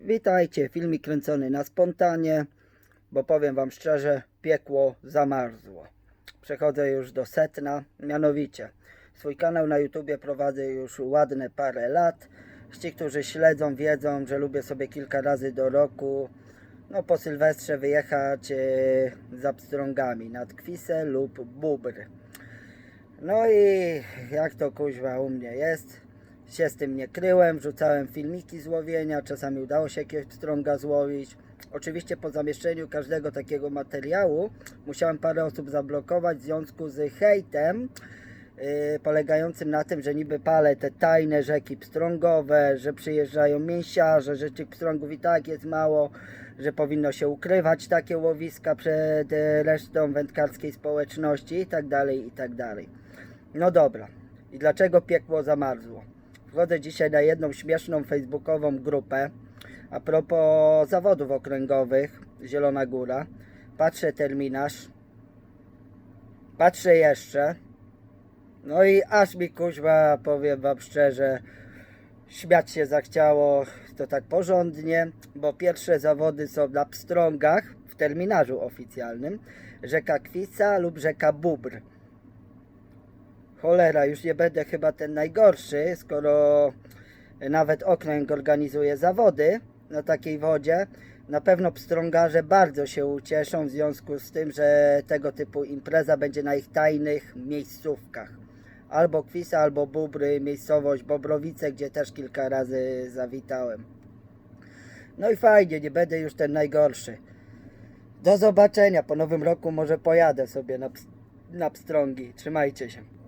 Witajcie, filmik kręcony na spontanie, bo powiem Wam szczerze, piekło zamarzło. Przechodzę już do setna, mianowicie swój kanał na YouTubie prowadzę już ładne parę lat. Ci, którzy śledzą, wiedzą, że lubię sobie kilka razy do roku, no po Sylwestrze wyjechać e, za pstrągami nad Kwisę lub Bubr. No i jak to kuźwa u mnie jest, się z tym nie kryłem, wrzucałem filmiki z łowienia, czasami udało się jakiegoś pstrąga złowić. Oczywiście po zamieszczeniu każdego takiego materiału musiałem parę osób zablokować w związku z hejtem yy, polegającym na tym, że niby palę te tajne rzeki pstrągowe, że przyjeżdżają mięsiarze, że tych pstrągów i tak jest mało, że powinno się ukrywać takie łowiska przed e, resztą wędkarskiej społeczności i tak dalej, i tak dalej. No dobra. I dlaczego piekło zamarzło? Wchodzę dzisiaj na jedną śmieszną facebookową grupę a propos zawodów okręgowych Zielona Góra. Patrzę terminarz. Patrzę jeszcze. No i aż mi kuźwa, powiem wam szczerze, śmiać się zachciało to tak porządnie, bo pierwsze zawody są na pstrągach w terminarzu oficjalnym. Rzeka Kwisa lub rzeka Bubr. Cholera, już nie będę chyba ten najgorszy, skoro nawet okręg organizuje zawody na takiej wodzie. Na pewno pstrągarze bardzo się ucieszą w związku z tym, że tego typu impreza będzie na ich tajnych miejscówkach. Albo Kwisa, albo Bubry, miejscowość Bobrowice, gdzie też kilka razy zawitałem. No i fajnie, nie będę już ten najgorszy. Do zobaczenia. Po nowym roku może pojadę sobie na, na pstrągi. Trzymajcie się.